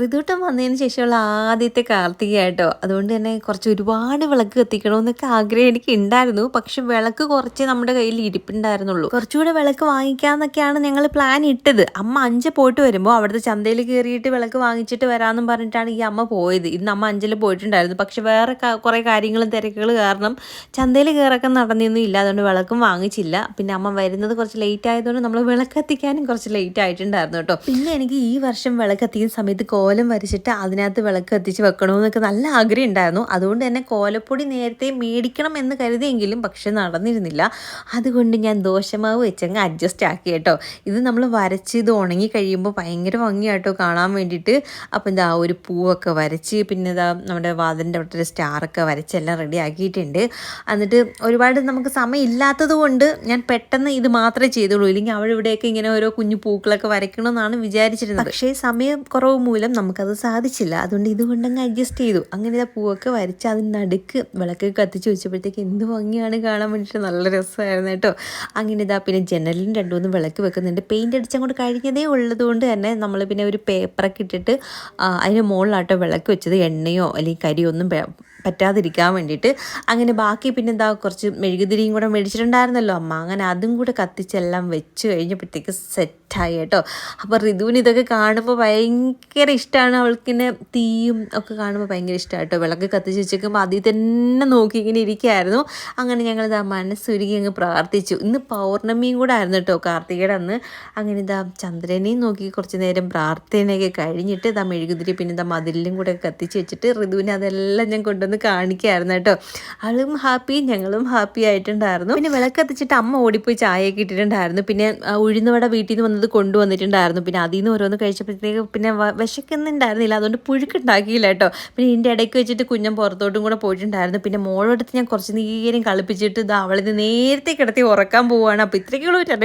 ഋതുട്ടം വന്നതിന് ശേഷമുള്ള ആദ്യത്തെ കാർത്തിക കേട്ടോ അതുകൊണ്ട് തന്നെ കുറച്ച് ഒരുപാട് വിളക്ക് കത്തിക്കണമെന്നൊക്കെ ആഗ്രഹം എനിക്ക് ഉണ്ടായിരുന്നു. പക്ഷെ വിളക്ക് കുറച്ച് നമ്മുടെ കയ്യിൽ ഇരിപ്പുണ്ടായിരുന്നുള്ളൂ. കുറച്ചുകൂടെ വിളക്ക് വാങ്ങിക്കാന്നൊക്കെയാണ് ഞങ്ങൾ പ്ലാൻ ഇട്ടത്. അമ്മ അഞ്ച് പോയിട്ട് വരുമ്പോൾ അവിടുത്തെ ചന്തയിൽ കയറിയിട്ട് വിളക്ക് വാങ്ങിച്ചിട്ട് വരാമെന്നും പറഞ്ഞിട്ടാണ് ഈ അമ്മ പോയത്. ഇന്ന് അമ്മ അഞ്ചിൽ പോയിട്ടുണ്ടായിരുന്നു. പക്ഷെ വേറെ കുറേ കാര്യങ്ങളും തിരക്കുകൾ കാരണം ചന്തയിൽ കയറൊക്കെ നടന്നൊന്നും ഇല്ല അതുകൊണ്ട് വിളക്കും വാങ്ങിച്ചില്ല. പിന്നെ അമ്മ വരുന്നത് കുറച്ച് ലേറ്റ് ആയതുകൊണ്ട് നമ്മൾ വിളക്ക് കത്തിക്കാനും കുറച്ച് ലേറ്റ് ആയിട്ടുണ്ടായിരുന്നു കേട്ടോ. പിന്നെ എനിക്ക് ഈ വർഷം വിളക്ക് കത്തിക്കുന്ന സമയത്ത് കോലം വരച്ചിട്ട് അതിനകത്ത് വിളക്ക് കത്തിച്ച് വെക്കണമെന്നൊക്കെ നല്ല ആഗ്രഹം ഉണ്ടായിരുന്നു. അതുകൊണ്ട് തന്നെ കോലപ്പൊടി നേരത്തെ മേടിക്കണം എന്ന് കരുതിയെങ്കിലും പക്ഷെ നടന്നിരുന്നില്ല. അതുകൊണ്ട് ഞാൻ ദോശമാവ് വെച്ചങ്ങ് അഡ്ജസ്റ്റ് ആക്കി കേട്ടോ. ഇത് നമ്മൾ വരച്ച് ഇത് ഉണങ്ങി കഴിയുമ്പോൾ ഭയങ്കര ഭംഗിയാട്ടോ കാണാൻ വേണ്ടിയിട്ട്. അപ്പം എന്താ ഒരു പൂവൊക്കെ വരച്ച് പിന്നെ ഇതാ നമ്മുടെ വാതിലിന്റെ അവിടെ ഒരു സ്റ്റാറൊക്കെ വരച്ചെല്ലാം റെഡി ആക്കിയിട്ടുണ്ട്. എന്നിട്ട് ഒരുപാട് നമുക്ക് സമയം ഇല്ലാത്തത് കൊണ്ട് ഞാൻ പെട്ടെന്ന് ഇത് മാത്രമേ ചെയ്തുള്ളൂ. ഇല്ലെങ്കിൽ അവിടെ ഇവിടെയൊക്കെ ഇങ്ങനെ ഓരോ കുഞ്ഞു പൂക്കളൊക്കെ വരയ്ക്കണമെന്നാണ് വിചാരിച്ചിരുന്നത്. പക്ഷേ സമയം കുറവ് മൂലം നമുക്കത് സാധിച്ചില്ല. അതുകൊണ്ട് ഇതുകൊണ്ട് അങ്ങ് അഡ്ജസ്റ്റ് ചെയ്തു. അങ്ങനെ ആ പൂവൊക്കെ വരച്ച് അതിന് നടുക്ക് വിളക്ക് കത്തിച്ച് വെച്ചപ്പോഴത്തേക്ക് എന്ത് ഭംഗിയാണ് കാണാൻ വേണ്ടിയിട്ട് നല്ല രസമായിരുന്നു കേട്ടോ. അങ്ങനെ ഇതാ പിന്നെ ജനലിന് രണ്ടു മൂന്ന് വിളക്ക് വെക്കുന്നുണ്ട്. പെയിന്റ് അടിച്ചങ്ങോട്ട് കഴിഞ്ഞതേ ഉള്ളതുകൊണ്ട് തന്നെ നമ്മൾ പിന്നെ ഒരു പേപ്പറൊക്കെ ഇട്ടിട്ട് അതിന് മുകളിലാട്ടോ വിളക്ക് വെച്ചത്. എണ്ണയോ അല്ലെങ്കിൽ കരിയോ ഒന്നും പറ്റാതിരിക്കാൻ വേണ്ടിയിട്ട്. അങ്ങനെ ബാക്കി പിന്നെ എന്താ കുറച്ച് മെഴുകുതിരിയും കൂടെ മേടിച്ചിട്ടുണ്ടായിരുന്നല്ലോ. അമ്മ അങ്ങനെ അതും കൂടെ കത്തിച്ചെല്ലാം വെച്ച് കഴിഞ്ഞപ്പോഴത്തേക്ക് സെറ്റായി കേട്ടോ. അപ്പോൾ ഋതുവിന് ഇതൊക്കെ കാണുമ്പോൾ ഭയങ്കര ഇഷ്ടമാണ്. അവൾക്കിങ്ങനെ തീയും ഒക്കെ കാണുമ്പോൾ ഭയങ്കര ഇഷ്ടമാണ് കേട്ടോ. വിളക്ക് കത്തിച്ച് വെച്ചേക്കുമ്പോൾ അതിൽ തന്നെ നോക്കി ഇങ്ങനെ ഇരിക്കുകയായിരുന്നു. അങ്ങനെ ഞങ്ങൾ ഇതാ മനസ്സുരുകി അങ്ങ് പ്രാർത്ഥിച്ചു. ഇന്ന് പൗർണമിയും കൂടെ ആയിരുന്നു കേട്ടോ കാർത്തികയുടെ അന്ന്. അങ്ങനെ ഇതാ ചന്ദ്രനെയും നോക്കി കുറച്ച് നേരം പ്രാർത്ഥനയൊക്കെ കഴിഞ്ഞിട്ട് ഇതാ മെഴുകുതിരി പിന്നെ ഇതാ മതിലിലും കൂടെ കത്തിച്ച് വെച്ചിട്ട് ഋതുവിനെ അതെല്ലാം ഞാൻ കൊണ്ടുവന്ന് കാണിക്കായിരുന്നു കേട്ടോ. ആളും ഹാപ്പി ഞങ്ങളും ഹാപ്പി ആയിട്ടുണ്ടായിരുന്നു. പിന്നെ വിളക്ക് കത്തിച്ചിട്ട് അമ്മ ഓടിപ്പോയി ചായയൊക്കെ ഇട്ടിട്ടുണ്ടായിരുന്നു. പിന്നെ ഉഴുന്നവട വീട്ടിൽ നിന്ന് വന്നത് കൊണ്ടുവന്നിട്ടുണ്ടായിരുന്നു. പിന്നെ അതിൽ നിന്ന് ഓരോന്ന് കഴിച്ചപ്പോഴത്തേക്ക് പിന്നെ വിശക്കുന്നുണ്ടായിരുന്നില്ല. അതുകൊണ്ട് പുഴുക്കുണ്ടാക്കിയില്ല കേട്ടോ. പിന്നെ ഇതിന്റെ ഇടയ്ക്ക് വെച്ചിട്ട് കുഞ്ഞൻ പുറത്തോട്ടും കൂടെ പോയിട്ടുണ്ടായിരുന്നു. പിന്നെ മോളോടത്ത് ഞാൻ കുറച്ച് നേരം കളിപ്പിച്ചിട്ട് ഇത് അവളിത് നേരത്തെ കിടത്തി ഉറക്കാൻ പോവുകയാണ്. അപ്പോൾ ഇത്രയ്ക്കുള്ളൂ